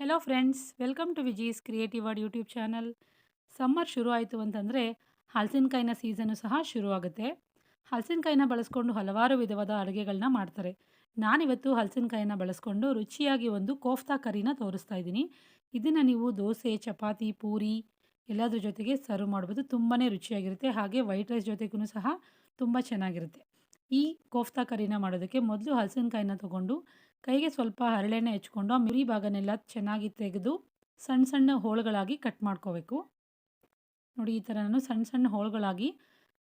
Hello friends welcome to Viji's creative world YouTube channel summer ಶುರು ಆಯಿತು ಅಂತಂದರೆ ಹಲಸಿನಕಾಯಿನ season ಸಹ ಶುರುವಾಗುತ್ತೆ. ಹಲಸಿನಕಾಯಿನ ಬಳಸ್ಕೊಂಡು ಹಲವಾರು ವಿಧವಾದ ಅಡುಗೆಗಳನ್ನ ಮಾಡ್ತಾರೆ. ನಾನಿವತ್ತು ಹಲಸಿನಕಾಯಿನ ಬಳಸ್ಕೊಂಡು ರುಚಿಯಾಗಿ ಒಂದು ಕೋಫ್ತಾ ಕರಿನ ತೋರಿಸ್ತಾ ಇದ್ದೀನಿ. ಇದನ್ನು ನೀವು ದೋಸೆ, ಚಪಾತಿ, ಪೂರಿ ಎಲ್ಲದ್ರ ಜೊತೆಗೆ ಸರ್ವ್ ಮಾಡ್ಬೋದು. ತುಂಬಾ ರುಚಿಯಾಗಿರುತ್ತೆ. ಹಾಗೆ ವೈಟ್ ರೈಸ್ ಜೊತೆಗೂ ಸಹ ತುಂಬ ಚೆನ್ನಾಗಿರುತ್ತೆ. ಈ ಕೋಫ್ತಾ ಕರಿನ ಮಾಡೋದಕ್ಕೆ ಮೊದಲು ಹಲಸಿನಕಾಯಿನ ತೊಗೊಂಡು ಕೈಗೆ ಸ್ವಲ್ಪ ಹರಳೆಣ್ಣೆ ಹೆಚ್ಕೊಂಡು ಆ ಮಿರಿ ಭಾಗನೆಲ್ಲ ಚೆನ್ನಾಗಿ ತೆಗೆದು ಸಣ್ಣ ಸಣ್ಣ ಹೋಳುಗಳಾಗಿ ಕಟ್ ಮಾಡ್ಕೋಬೇಕು. ನೋಡಿ, ಈ ಥರ ನಾನು ಸಣ್ಣ ಸಣ್ಣ ಹೋಳುಗಳಾಗಿ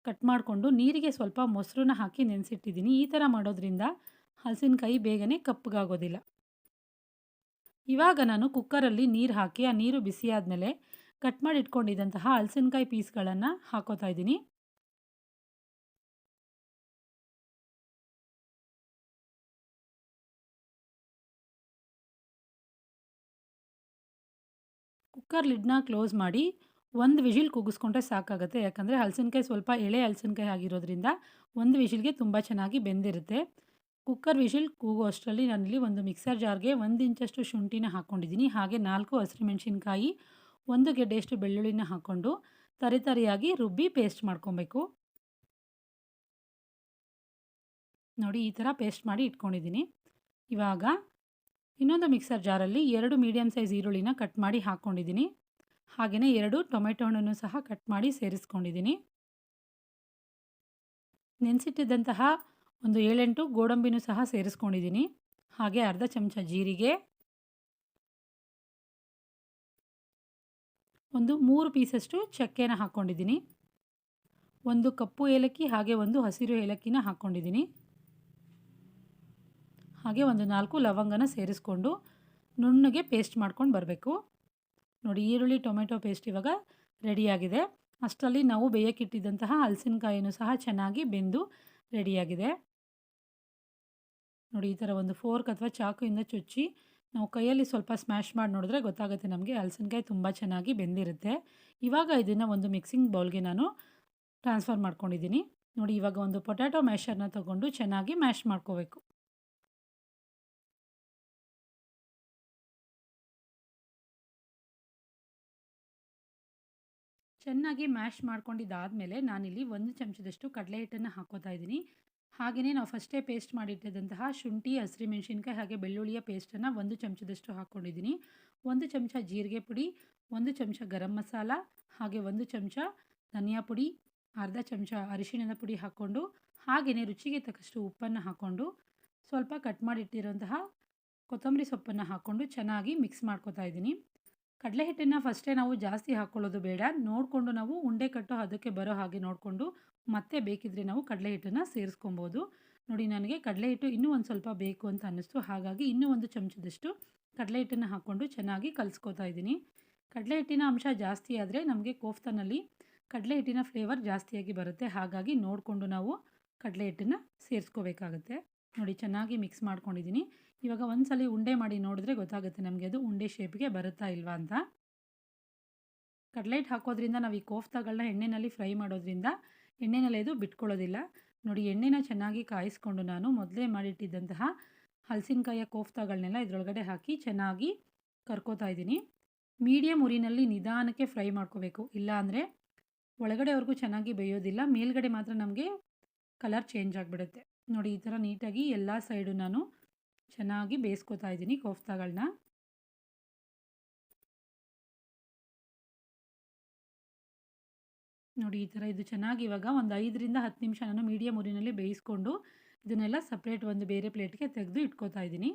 ಕಟ್ ಮಾಡಿಕೊಂಡು ನೀರಿಗೆ ಸ್ವಲ್ಪ ಮೊಸರನ್ನ ಹಾಕಿ ನೆನೆಸಿಟ್ಟಿದ್ದೀನಿ. ಈ ಥರ ಮಾಡೋದ್ರಿಂದ ಹಲಸಿನಕಾಯಿ ಬೇಗನೆ ಕಪ್ಪಗಾಗೋದಿಲ್ಲ. ಇವಾಗ ನಾನು ಕುಕ್ಕರಲ್ಲಿ ನೀರು ಹಾಕಿ, ಆ ನೀರು ಬಿಸಿ ಆದಮೇಲೆ ಕಟ್ ಮಾಡಿ ಇಟ್ಕೊಂಡಿದ್ದಂತಹ ಹಲಸಿನಕಾಯಿ ಪೀಸ್ಗಳನ್ನು ಹಾಕೋತಾ ಇದ್ದೀನಿ. ಕುಕ್ಕರ್ ಲಿಡ್ನ ಕ್ಲೋಸ್ ಮಾಡಿ ಒಂದು ವಿಷಿಲ್ ಕೂಗಿಸ್ಕೊಂಡ್ರೆ ಸಾಕಾಗುತ್ತೆ. ಯಾಕಂದರೆ ಹಲಸಿನಕಾಯಿ ಸ್ವಲ್ಪ ಎಳೆ ಹಲಸಿನಕಾಯಿ ಆಗಿರೋದ್ರಿಂದ ಒಂದು ವಿಷಿಲ್ಗೆ ತುಂಬ ಚೆನ್ನಾಗಿ ಬೆಂದಿರುತ್ತೆ. ಕುಕ್ಕರ್ ವಿಷಿಲ್ ಕೂಗುವಷ್ಟರಲ್ಲಿ ನಾನಿಲ್ಲಿ ಒಂದು ಮಿಕ್ಸರ್ ಜಾರ್ಗೆ ಒಂದು ಇಂಚಷ್ಟು ಶುಂಠಿನ ಹಾಕ್ಕೊಂಡಿದ್ದೀನಿ ಹಾಗೆ ನಾಲ್ಕು ಹಸಿರು ಮೆಣಸಿನ್ಕಾಯಿ, ಒಂದು ಗೆಡ್ಡೆಯಷ್ಟು ಬೆಳ್ಳುಳ್ಳಿನ ಹಾಕ್ಕೊಂಡು ತರಿತರಿಯಾಗಿ ರುಬ್ಬಿ ಪೇಸ್ಟ್ ಮಾಡ್ಕೊಬೇಕು. ನೋಡಿ ಈ ಥರ ಪೇಸ್ಟ್ ಮಾಡಿ ಇಟ್ಕೊಂಡಿದ್ದೀನಿ. ಇವಾಗ ಇನ್ನೊಂದು ಮಿಕ್ಸರ್ ಜಾರಲ್ಲಿ ಎರಡು ಮೀಡಿಯಮ್ ಸೈಜ್ ಈರುಳ್ಳಿನ ಕಟ್ ಮಾಡಿ ಹಾಕ್ಕೊಂಡಿದ್ದೀನಿ. ಹಾಗೆಯೇ ಎರಡು ಟೊಮೆಟೊ ಹಣ್ಣನ್ನು ಸಹ ಕಟ್ ಮಾಡಿ ಸೇರಿಸ್ಕೊಂಡಿದ್ದೀನಿ. ನೆನೆಸಿಟ್ಟಿದ್ದಂತಹ ಒಂದು ಏಳೆಂಟು ಗೋಡಂಬಿನೂ ಸಹ ಸೇರಿಸ್ಕೊಂಡಿದ್ದೀನಿ. ಹಾಗೆ ಅರ್ಧ ಚಮಚ ಜೀರಿಗೆ. ಒಂದು ಮೂರು ಪೀಸಷ್ಟು ಚಕ್ಕೆನ ಹಾಕ್ಕೊಂಡಿದ್ದೀನಿ. ಒಂದು ಕಪ್ಪು ಏಲಕ್ಕಿ ಹಾಗೆ ಒಂದು ಹಸಿರು ಏಲಕ್ಕಿನ ಹಾಕ್ಕೊಂಡಿದ್ದೀನಿ. ಹಾಗೆ ಒಂದು ನಾಲ್ಕು ಲವಂಗನ ಸೇರಿಸ್ಕೊಂಡು ನುಣ್ಣಗೆ ಪೇಸ್ಟ್ ಮಾಡ್ಕೊಂಡು ಬರಬೇಕು. ನೋಡಿ, ಈರುಳ್ಳಿ, ಟೊಮೆಟೊ ಪೇಸ್ಟ್ ಇವಾಗ ರೆಡಿಯಾಗಿದೆ. ಅಷ್ಟರಲ್ಲಿ ನಾವು ಬೇಯಕ್ಕಿಟ್ಟಿದ್ದಂತಹ ಹಲಸಿನಕಾಯಿನೂ ಸಹ ಚೆನ್ನಾಗಿ ಬೆಂದು ರೆಡಿಯಾಗಿದೆ. ನೋಡಿ, ಈ ಥರ ಒಂದು ಫೋರ್ಕ್ ಅಥವಾ ಚಾಕುಯಿಂದ ಚುಚ್ಚಿ ನಾವು ಕೈಯಲ್ಲಿ ಸ್ವಲ್ಪ ಸ್ಮ್ಯಾಶ್ ಮಾಡಿ ನೋಡಿದ್ರೆ ಗೊತ್ತಾಗುತ್ತೆ ನಮಗೆ ಹಲಸಿನಕಾಯಿ ತುಂಬ ಚೆನ್ನಾಗಿ ಬೆಂದಿರುತ್ತೆ. ಇವಾಗ ಇದನ್ನು ಒಂದು ಮಿಕ್ಸಿಂಗ್ ಬೌಲ್ಗೆ ನಾನು ಟ್ರಾನ್ಸ್ಫರ್ ಮಾಡ್ಕೊಂಡಿದ್ದೀನಿ. ನೋಡಿ, ಇವಾಗ ಒಂದು ಪೊಟ್ಯಾಟೊ ಮ್ಯಾಶರ್ನ ತೊಗೊಂಡು ಚೆನ್ನಾಗಿ ಮ್ಯಾಶ್ ಮಾಡ್ಕೋಬೇಕು. ಚೆನ್ನಾಗಿ ಮ್ಯಾಶ್ ಮಾಡ್ಕೊಂಡಿದ್ದಾದಮೇಲೆ ನಾನಿಲ್ಲಿ ಒಂದು ಚಮಚದಷ್ಟು ಕಡಲೆ ಹಿಟ್ಟನ್ನು ಹಾಕೋತಾ ಇದ್ದೀನಿ. ಹಾಗೆಯೇ ನಾವು ಫಸ್ಟೇ ಪೇಸ್ಟ್ ಮಾಡಿಟ್ಟಿದ್ದಂತಹ ಶುಂಠಿ ಹಸಿರುಮೆಣ್ಸಿನ್ಕಾಯಿ ಹಾಗೆ ಬೆಳ್ಳುಳ್ಳಿಯ ಪೇಸ್ಟನ್ನು ಒಂದು ಚಮಚದಷ್ಟು ಹಾಕ್ಕೊಂಡಿದ್ದೀನಿ. ಒಂದು ಚಮಚ ಜೀರಿಗೆ ಪುಡಿ, ಒಂದು ಚಮಚ ಗರಂ ಮಸಾಲ, ಹಾಗೆ ಒಂದು ಚಮಚ ಧನಿಯಾ ಪುಡಿ, ಅರ್ಧ ಚಮಚ ಅರಿಶಿಣದ ಪುಡಿ ಹಾಕ್ಕೊಂಡು ಹಾಗೆಯೇ ರುಚಿಗೆ ತಕ್ಕಷ್ಟು ಉಪ್ಪನ್ನು ಹಾಕ್ಕೊಂಡು, ಸ್ವಲ್ಪ ಕಟ್ ಮಾಡಿಟ್ಟಿರೋಂತಹ ಕೊತ್ತಂಬರಿ ಸೊಪ್ಪನ್ನು ಹಾಕ್ಕೊಂಡು ಚೆನ್ನಾಗಿ ಮಿಕ್ಸ್ ಮಾಡ್ಕೋತಾ ಇದ್ದೀನಿ. ಕಡಲೆ ಹಿಟ್ಟನ್ನು ಫಸ್ಟೇ ನಾವು ಜಾಸ್ತಿ ಹಾಕ್ಕೊಳ್ಳೋದು ಬೇಡ. ನೋಡಿಕೊಂಡು ನಾವು ಉಂಡೆ ಕಟ್ಟೋ ಅದಕ್ಕೆ ಬರೋ ಹಾಗೆ ನೋಡಿಕೊಂಡು ಮತ್ತೆ ಬೇಕಿದ್ರೆ ನಾವು ಕಡಲೆ ಹಿಟ್ಟನ್ನು ಸೇರಿಸ್ಕೊಬೋದು. ನೋಡಿ, ನನಗೆ ಕಡಲೆ ಹಿಟ್ಟು ಇನ್ನೂ ಒಂದು ಸ್ವಲ್ಪ ಬೇಕು ಅಂತ ಅನ್ನಿಸ್ತು. ಹಾಗಾಗಿ ಇನ್ನೂ ಒಂದು ಚಮಚದಷ್ಟು ಕಡಲೆ ಹಿಟ್ಟನ್ನು ಹಾಕ್ಕೊಂಡು ಚೆನ್ನಾಗಿ ಕಲಿಸ್ಕೋತಾ ಇದ್ದೀನಿ. ಕಡಲೆ ಹಿಟ್ಟಿನ ಅಂಶ ಜಾಸ್ತಿ ಆದರೆ ನಮಗೆ ಕೋಫ್ತಾನಲ್ಲಿ ಕಡಲೆ ಹಿಟ್ಟಿನ ಫ್ಲೇವರ್ ಜಾಸ್ತಿಯಾಗಿ ಬರುತ್ತೆ. ಹಾಗಾಗಿ ನೋಡಿಕೊಂಡು ನಾವು ಕಡಲೆ ಹಿಟ್ಟನ್ನು ಸೇರಿಸ್ಕೋಬೇಕಾಗತ್ತೆ. ನೋಡಿ, ಚೆನ್ನಾಗಿ ಮಿಕ್ಸ್ ಮಾಡ್ಕೊಂಡಿದ್ದೀನಿ ಇವಾಗ ಒಂದ್ಸಲ ಉಂಡೆ ಮಾಡಿ ನೋಡಿದ್ರೆ ಗೊತ್ತಾಗುತ್ತೆ ನಮಗೆ ಅದು ಉಂಡೆ ಶೇಪ್ಗೆ ಬರುತ್ತಾ ಇಲ್ವಾ ಅಂತ. ಕಡ್ಲೈಟ್ ಹಾಕೋದ್ರಿಂದ ನಾವು ಈ ಕೋಫ್ತಾಗಳನ್ನ ಎಣ್ಣೆಯಲ್ಲಿ ಫ್ರೈ ಮಾಡೋದ್ರಿಂದ ಎಣ್ಣೆನಲ್ಲಿ ಇದು ಬಿಟ್ಕೊಳ್ಳೋದಿಲ್ಲ. ನೋಡಿ, ಎಣ್ಣೆನ ಚೆನ್ನಾಗಿ ಕಾಯಿಸ್ಕೊಂಡು ನಾನು ಮೊದಲೇ ಮಾಡಿಟ್ಟಿದ್ದಂತಹ ಹಲಸಿನಕಾಯಿಯ ಕೋಫ್ತಾಗಳನ್ನೆಲ್ಲ ಇದರೊಳಗಡೆ ಹಾಕಿ ಚೆನ್ನಾಗಿ ಕರ್ಕೋತಾ ಇದ್ದೀನಿ. ಮೀಡಿಯಮ್ ಉರಿನಲ್ಲಿ ನಿಧಾನಕ್ಕೆ ಫ್ರೈ ಮಾಡ್ಕೋಬೇಕು. ಇಲ್ಲಾಂದರೆ ಒಳಗಡೆವರೆಗೂ ಚೆನ್ನಾಗಿ ಬೇಯೋದಿಲ್ಲ. ಮೇಲ್ಗಡೆ ಮಾತ್ರ ನಮಗೆ ಕಲರ್ ಚೇಂಜ್ ಆಗಿಬಿಡುತ್ತೆ. ನೋಡಿ, ಈ ಥರ ನೀಟಾಗಿ ಎಲ್ಲ ಸೈಡು ನಾನು ಚೆನ್ನಾಗಿ ಬೇಯಿಸ್ಕೊತಾ ಇದ್ದೀನಿ ಕೋಫ್ತಾಗಳನ್ನ ನೋಡಿ, ಈ ಥರ ಇದು ಚೆನ್ನಾಗಿ ಇವಾಗ ಒಂದು ಐದರಿಂದ ಹತ್ತು ನಿಮಿಷ ನಾನು ಮೀಡಿಯಮ್ ಉರಿನಲ್ಲಿ ಬೇಯಿಸ್ಕೊಂಡು ಇದನ್ನೆಲ್ಲ ಸಪ್ರೇಟ್ ಒಂದು ಬೇರೆ ಪ್ಲೇಟ್ಗೆ ತೆಗೆದು ಇಟ್ಕೋತಾ ಇದ್ದೀನಿ.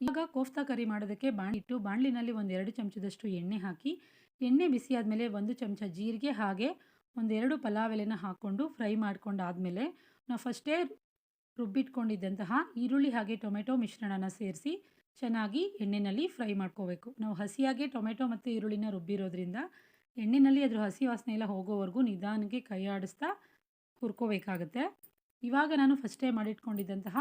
ಇವಾಗ ಕೋಫ್ತಾ ಕರಿ ಮಾಡೋದಕ್ಕೆ ಬಾಣಿಟ್ಟು ಬಾಣಲಿನಲ್ಲಿ ಒಂದು ಎರಡು ಚಮಚದಷ್ಟು ಎಣ್ಣೆ ಹಾಕಿ, ಎಣ್ಣೆ ಬಿಸಿ ಆದಮೇಲೆ ಒಂದು ಚಮಚ ಜೀರಿಗೆ ಹಾಗೆ ಒಂದೆರಡು ಪಲಾವ್ ಎಲೆನ ಹಾಕ್ಕೊಂಡು ಫ್ರೈ ಮಾಡ್ಕೊಂಡಾದಮೇಲೆ ನಾವು ಫಸ್ಟೇ ರುಬ್ಬಿಟ್ಕೊಂಡಿದ್ದಂತಹ ಈರುಳ್ಳಿ ಹಾಗೆ ಟೊಮೆಟೊ ಮಿಶ್ರಣನ ಸೇರಿಸಿ ಚೆನ್ನಾಗಿ ಎಣ್ಣೆಯಲ್ಲಿ ಫ್ರೈ ಮಾಡ್ಕೋಬೇಕು. ನಾವು ಹಸಿಯಾಗೆ ಟೊಮೆಟೊ ಮತ್ತು ಈರುಳ್ಳಿನ ರುಬ್ಬಿರೋದ್ರಿಂದ ಎಣ್ಣೆಯಲ್ಲಿ ಅದರ ಹಸಿ ವಾಸನೆ ಎಲ್ಲ ಹೋಗೋವರೆಗೂ ನಿಧಾನಕ್ಕೆ ಕೈ ಆಡಿಸ್ತಾ ಹುರ್ಕೋಬೇಕಾಗತ್ತೆ. ಇವಾಗ ನಾನು ಫಸ್ಟೇ ಮಾಡಿಟ್ಕೊಂಡಿದ್ದಂತಹ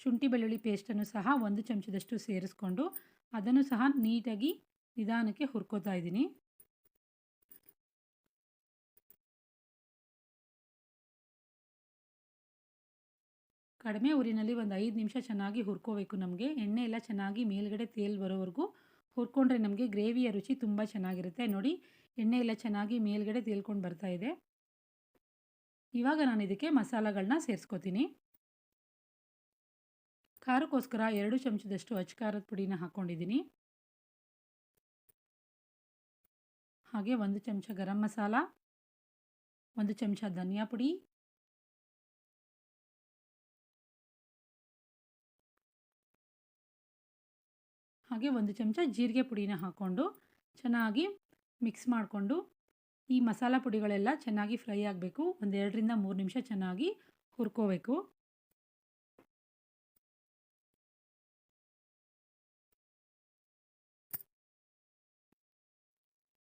ಶುಂಠಿ ಬೆಳ್ಳುಳ್ಳಿ ಪೇಸ್ಟನ್ನು ಸಹ ಒಂದು ಚಮಚದಷ್ಟು ಸೇರಿಸ್ಕೊಂಡು ಅದನ್ನು ಸಹ ನೀಟಾಗಿ ನಿಧಾನಕ್ಕೆ ಹುರ್ಕೋತಾ ಇದ್ದೀನಿ. ಕಡಿಮೆ ಉರಿನಲ್ಲಿ ಒಂದು ಐದು ನಿಮಿಷ ಚೆನ್ನಾಗಿ ಹುರ್ಕೋಬೇಕು ನಮಗೆ. ಎಣ್ಣೆ ಎಲ್ಲ ಚೆನ್ನಾಗಿ ಮೇಲ್ಗಡೆ ತೇಲ್ ಬರೋವರೆಗೂ ಹುರ್ಕೊಂಡ್ರೆ ನಮಗೆ ಗ್ರೇವಿಯ ರುಚಿ ತುಂಬ ಚೆನ್ನಾಗಿರುತ್ತೆ. ನೋಡಿ, ಎಣ್ಣೆ ಎಲ್ಲ ಚೆನ್ನಾಗಿ ಮೇಲ್ಗಡೆ ತೇಲ್ಕೊಂಡು ಬರ್ತಾ ಇದೆ. ಇವಾಗ ನಾನು ಇದಕ್ಕೆ ಮಸಾಲಗಳನ್ನ ಸೇರಿಸ್ಕೋತೀನಿ. ಖಾರಕ್ಕೋಸ್ಕರ ಎರಡು ಚಮಚದಷ್ಟು ಅಚ್ಚ ಖಾರದ ಪುಡಿನ ಹಾಕ್ಕೊಂಡಿದ್ದೀನಿ ಹಾಗೆ ಒಂದು ಚಮಚ ಗರಂ ಮಸಾಲ, ಒಂದು ಚಮಚ ಧನಿಯಾ ಪುಡಿ ಹಾಗೆ ಒಂದು ಚಮಚ ಜೀರಿಗೆ ಪುಡಿನ ಹಾಕ್ಕೊಂಡು ಚೆನ್ನಾಗಿ ಮಿಕ್ಸ್ ಮಾಡಿಕೊಂಡು ಈ ಮಸಾಲ ಪುಡಿಗಳೆಲ್ಲ ಚೆನ್ನಾಗಿ ಫ್ರೈ ಆಗಬೇಕು. ಒಂದು ಎರಡರಿಂದ ಮೂರು ನಿಮಿಷ ಚೆನ್ನಾಗಿ ಹುರ್ಕೋಬೇಕು.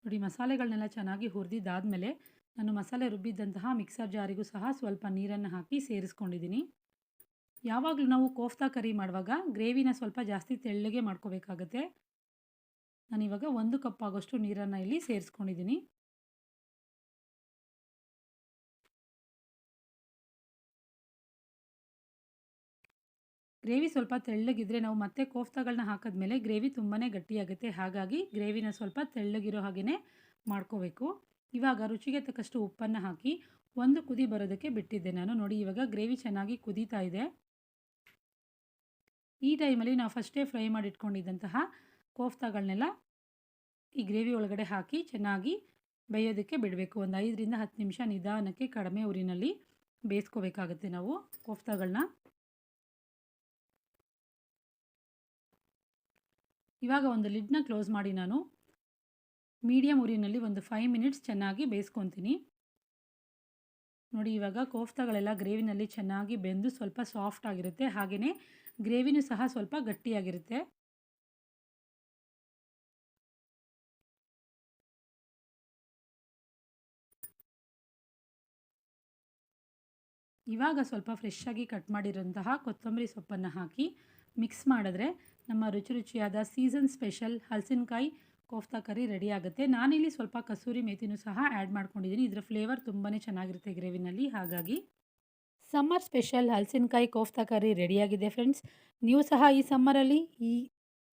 ನೋಡಿ ಮಸಾಲೆಗಳನ್ನೆಲ್ಲ ಚೆನ್ನಾಗಿ ಹುರಿದಿದ್ದಾದಮೇಲೆ ನಾನು ಮಸಾಲೆ ರುಬ್ಬಿದ್ದಂತಹ ಮಿಕ್ಸರ್ ಜಾರಿಗೂ ಸಹ ಸ್ವಲ್ಪ ನೀರನ್ನು ಹಾಕಿ ಸೇರಿಸ್ಕೊಂಡಿದ್ದೀನಿ. ಯಾವಾಗಲೂ ನಾವು ಕೋಫ್ತಾ ಕರಿ ಮಾಡುವಾಗ ಗ್ರೇವಿನ ಸ್ವಲ್ಪ ಜಾಸ್ತಿ ತೆಳ್ಳಗೆ ಮಾಡ್ಕೋಬೇಕಾಗತ್ತೆ. ನಾನಿವಾಗ ಒಂದು ಕಪ್ ಆಗೋಷ್ಟು ನೀರನ್ನು ಇಲ್ಲಿ ಸೇರಿಸ್ಕೊಂಡಿದ್ದೀನಿ. ಗ್ರೇವಿ ಸ್ವಲ್ಪ ತೆಳ್ಳಗಿದ್ರೆ ನಾವು ಮತ್ತೆ ಕೋಫ್ತಾಗಳನ್ನ ಹಾಕಿದ್ಮೇಲೆ ಗ್ರೇವಿ ತುಂಬಾ ಗಟ್ಟಿಯಾಗುತ್ತೆ. ಹಾಗಾಗಿ ಗ್ರೇವಿನ ಸ್ವಲ್ಪ ತೆಳ್ಳಗಿರೋ ಹಾಗೆಯೇ ಮಾಡ್ಕೋಬೇಕು. ಇವಾಗ ರುಚಿಗೆ ತಕ್ಕಷ್ಟು ಉಪ್ಪನ್ನು ಹಾಕಿ ಒಂದು ಕುದಿ ಬರೋದಕ್ಕೆ ಬಿಟ್ಟಿದ್ದೆ ನಾನು. ನೋಡಿ ಇವಾಗ ಗ್ರೇವಿ ಚೆನ್ನಾಗಿ ಕುದೀತಾ ಇದೆ. ಈ ಟೈಮಲ್ಲಿ ನಾವು ಫಸ್ಟೇ ಫ್ರೈ ಮಾಡಿಟ್ಕೊಂಡಿದ್ದಂತಹ ಕೋಫ್ತಾಗಳನ್ನೆಲ್ಲ ಈ ಗ್ರೇವಿ ಒಳಗಡೆ ಹಾಕಿ ಚೆನ್ನಾಗಿ ಬೇಯೋದಕ್ಕೆ ಬಿಡಬೇಕು. ಒಂದು ಐದರಿಂದ ಹತ್ತು ನಿಮಿಷ ನಿಧಾನಕ್ಕೆ ಕಡಿಮೆ ಉರಿನಲ್ಲಿ ಬೇಯಿಸ್ಕೋಬೇಕಾಗುತ್ತೆ ನಾವು ಕೋಫ್ತಾಗಳನ್ನ. ಇವಾಗ ಒಂದು ಲಿಡ್ನ ಕ್ಲೋಸ್ ಮಾಡಿ ನಾನು ಮೀಡಿಯಮ್ ಉರಿನಲ್ಲಿ ಒಂದು ಫೈವ್ ಮಿನಿಟ್ಸ್ ಚೆನ್ನಾಗಿ ಬೇಯಿಸ್ಕೊತೀನಿ. ನೋಡಿ, ಇವಾಗ ಕೋಫ್ತಾಗಳೆಲ್ಲ ಗ್ರೇವಿನಲ್ಲಿ ಚೆನ್ನಾಗಿ ಬೆಂದು ಸ್ವಲ್ಪ ಸಾಫ್ಟ್ ಆಗಿರುತ್ತೆ. ಹಾಗೆಯೇ ಗ್ರೇವಿನೂ ಸಹ ಸ್ವಲ್ಪ ಗಟ್ಟಿಯಾಗಿರುತ್ತೆ. ಇವಾಗ ಸ್ವಲ್ಪ ಫ್ರೆಶ್ ಆಗಿ ಕಟ್ ಮಾಡಿರೋಂತಹ ಕೊತ್ತಂಬರಿ ಸೊಪ್ಪನ್ನು ಹಾಕಿ ಮಿಕ್ಸ್ ಮಾಡಿದ್ರೆ ನಮ್ಮ ರುಚಿ ರುಚಿಯಾದ ಸೀಸನ್ ಸ್ಪೆಷಲ್ ಹಲಸಿನಕಾಯಿ ಕೋಫ್ತಾ ಕರಿ ರೆಡಿ ಆಗುತ್ತೆ. ನಾನಿಲ್ಲಿ ಸ್ವಲ್ಪ ಕಸೂರಿ ಮೇಥಿನೂ ಸಹ ಆ್ಯಡ್ ಮಾಡ್ಕೊಂಡಿದ್ದೀನಿ. ಇದರ ಫ್ಲೇವರ್ ತುಂಬಾ ಚೆನ್ನಾಗಿರುತ್ತೆ ಗ್ರೇವಿನಲ್ಲಿ. ಹಾಗಾಗಿ ಸಮ್ಮರ್ ಸ್ಪೆಷಲ್ ಹಲಸಿನಕಾಯಿ ಕೋಫ್ತಾ ಕರಿ ರೆಡಿಯಾಗಿದೆ ಫ್ರೆಂಡ್ಸ್ ನೀವು ಸಹ ಈ ಸಮ್ಮರಲ್ಲಿ ಈ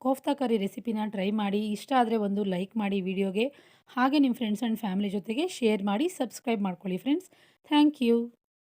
ಕೋಫ್ತಾ ಕರಿ ರೆಸಿಪಿನ ಟ್ರೈ ಮಾಡಿ, ಇಷ್ಟ ಆದರೆ ಒಂದು ಲೈಕ್ ಮಾಡಿ ವಿಡಿಯೋಗೆ ಹಾಗೆ ನಿಮ್ಮ ಫ್ರೆಂಡ್ಸ್ ಆ್ಯಂಡ್ ಫ್ಯಾಮಿಲಿ ಜೊತೆಗೆ ಶೇರ್ ಮಾಡಿ ಸಬ್ಸ್ಕ್ರೈಬ್ ಮಾಡ್ಕೊಳ್ಳಿ ಫ್ರೆಂಡ್ಸ್ ಥ್ಯಾಂಕ್ ಯು